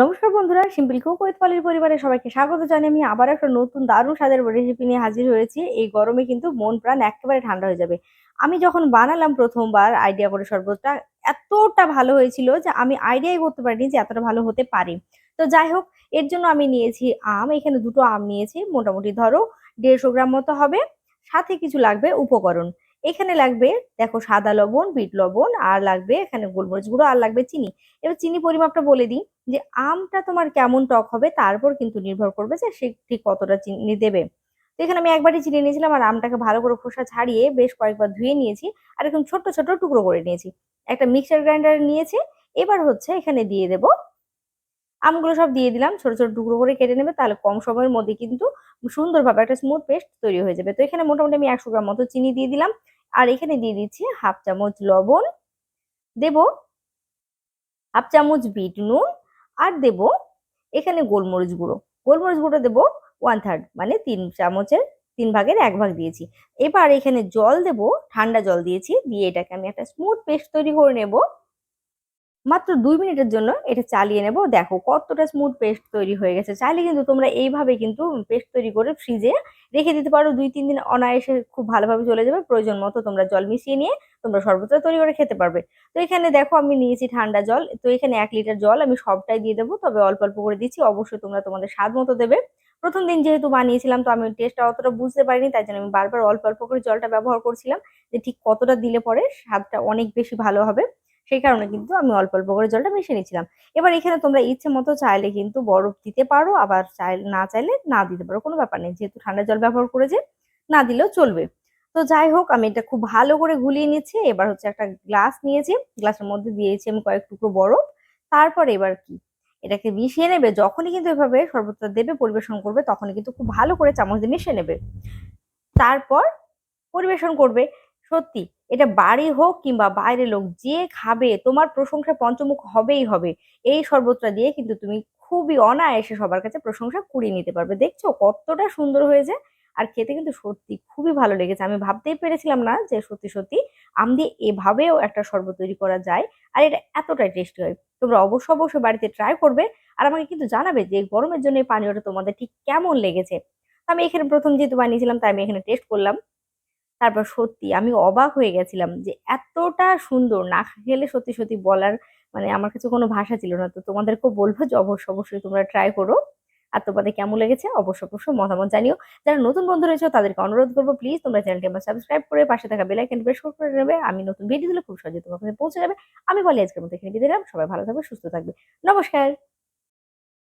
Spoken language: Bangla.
নমস্কার বন্ধুরা সিম্পল কুক উইথ পলির পরিবারের সবাইকে স্বাগত জানাই আমি আবার একটা নতুন দারুণ স্বাদের রেসিপি নিয়ে হাজির হয়েছি। এই গরমে কিন্তু মন প্রাণ একেবারে ঠান্ডা হয়ে যাবে। আমি যখন বানালাম প্রথমবার আইডিয়া করে শরবতটা, এতটা ভালো হয়েছিল যে আমি আইডিয়াই করতে পারিনি যে এতটা ভালো হতে পারে। তো যাই হোক, এর জন্য আমি নিয়েছি আম, এখানে দুটো আম নিয়েছি। মোটামুটি ধরো দেড়শো গ্রাম মতো হবে। সাথে কিছু লাগবে উপকরণ। এখানে লাগবে, দেখো সাদা লবণ, বিট লবণ, আর লাগবে এখানে গোলমরিচ গুঁড়ো, আর লাগবে চিনি। এবার চিনি পরিমাপটা বলে দিই যে আমটা তোমার কেমন টক হবে তারপর কিন্তু নির্ভর করবে যে সে ঠিক কতটা চিনি দেবে। তো এখানে আমি একবারই চিনি নিয়েছিলাম আর আমটাকে ভালো করে খোসা ছাড়িয়ে বেশ কয়েকবার ধুয়ে নিয়েছি আর এরকম ছোট্ট ছোট টুকরো করে নিয়েছি। একটা মিক্সার গ্রাইন্ডার নিয়েছি, এবার হচ্ছে এখানে দিয়ে দেব। আমগুলো সব দিয়ে দিলাম, ছোট ছোট টুকরো করে কেটে নেবে, তাহলে কম সময়ের মধ্যে কিন্তু সুন্দরভাবে একটা স্মুথ পেস্ট তৈরি হয়ে যাবে। তো এখানে মোটামুটি আমি একশো গ্রাম মতো চিনি দিয়ে দিলাম। আর এখানে দিয়ে দিচ্ছি হাফ চামচ লবণ, দেব হাফ চামচ বিট নুন আর দেব এখানে গোলমরিচ গুঁড়ো। গোলমরিচ গুঁড়ো দেবো ওয়ান থার্ড মানে তিন চামচের, তিন ভাগের এক ভাগ দিয়েছি। এবার এখানে জল দেব, ঠান্ডা জল দিয়েছি, দিয়ে এটাকে আমি একটা স্মুথ পেস্ট তৈরি করে নেব। মাত্র দুই মিনিটের জন্য এটা চালিয়ে নেব। দেখো কতটা স্মুথ পেস্ট তৈরি হয়ে গেছে। চাইলে কিন্তু তোমরা এইভাবে কিন্তু পেস্ট তৈরি করে ফ্রিজে রেখে দিতে পারো। দুই, তিন দিন অনায়াসে খুব ভালোভাবে চলে যাবে। প্রয়োজন মতো তোমরা জল মিশিয়ে নিয়ে তোমরা সর্বত্র তৈরি করে খেতে পারবে। তো এখানে দেখো আমি নিয়েছি ঠান্ডা জল। তো এখানে এক লিটার জল আমি সবটাই দিয়ে দেবো। তবে অল্প অল্প করে দিচ্ছি। অবশ্যই তোমরা তোমাদের স্বাদ মতো দেবে। প্রথম দিন যেহেতু বানিয়েছিলাম, তো আমি টেস্টটা অতটা বুঝতে পারিনি, তাই জন্য আমি বারবার অল্প অল্প করে জলটা ব্যবহার করছিলাম। যে ঠিক কতটা দিলে পরে স্বাদটা অনেক বেশি ভালো হবে। সেই কারণে কিন্তু আমি অল্প অল্প করে জলটা মিশিয়ে নিয়েছিলাম। এবার এখানে তোমরা ইচ্ছে মতো চাইলে কিন্তু বরফ দিতে পারো, আবার চাই, না চাইলে না দিতে পারো, কোনো ব্যাপার নেই। যেহেতু ঠান্ডা জল ব্যবহার করেছে, না দিলেও চলবে। তো যাই হোক, আমি এটা খুব ভালো করে গুলিয়ে নিচ্ছি এবার হচ্ছে একটা গ্লাস নিয়েছি। গ্লাসের মধ্যে দিয়েছি আমি কয়েক টুকরো বরফ। তারপর এবার কি? এটাকে মিশিয়ে নেবে, যখনই কিন্তু এভাবে শরবতটা দেবে, পরিবেশন করবে, তখনই কিন্তু খুব ভালো করে চামচ দিয়ে মিশিয়ে নেবে। তারপর পরিবেশন করবে। সত্যি, এটা বাড়ি হোক কিংবা বাইরে লোক যে খাবে, তোমার প্রশংসা পঞ্চমুখ হবেই হবে। এই শরবতটা দিয়ে কিন্তু তুমি খুবই অনায়াসে সবার কাছে প্রশংসা কুড়িয়ে নিতে পারবে। দেখছ কতটা সুন্দর হয়েছে আর খেতে কিন্তু সত্যি খুবই ভালো লেগেছে। আমি ভাবতেই পেরেছিলাম না যে সত্যি সত্যি আম দিয়ে এভাবেও একটা শরবত তৈরি করা যায় আর এটা এতটাই টেস্টি হয়। তোমরা অবশ্য অবশ্যই বাড়িতে ট্রাই করবে আর আমাকে কিন্তু জানাবে যে গরমের জন্য এই পানীয়টা তোমাদের ঠিক কেমন লেগেছে। আমি এখানে প্রথম যেহেতু বানিয়েছিলাম, তাই আমি এখানে টেস্ট করলাম। তারপর সত্যি আমি অবাক হয়ে গেছিলাম যে এতটা সুন্দর, না খেলে সত্যি সত্যি বলার মানে আমার কাছে কোনো ভাষা ছিল না। তো তোমাদেরকেও বলব যে অবশ্য অবশ্যই তোমরা ট্রাই করো। আর তোমাদের কেমন লেগেছে অবশ্য অবশ্যই মতামত জানিও। যারা নতুন বন্ধু রয়েছে তাদেরকে অনুরোধ করব প্লিজ তোমরা চ্যানেলটি আমার সাবস্ক্রাইব করে পাশে থাকা বেলাইকেন প্রেস করে নেবে। আমি নতুন ভিডিও দিলে খুব সহজে তোমার কাছে পৌঁছে যাবে। আমি বলি আজকের মতো এখানে বিদায় সবাই ভালো থাকবে, সুস্থ থাকবে। নমস্কার!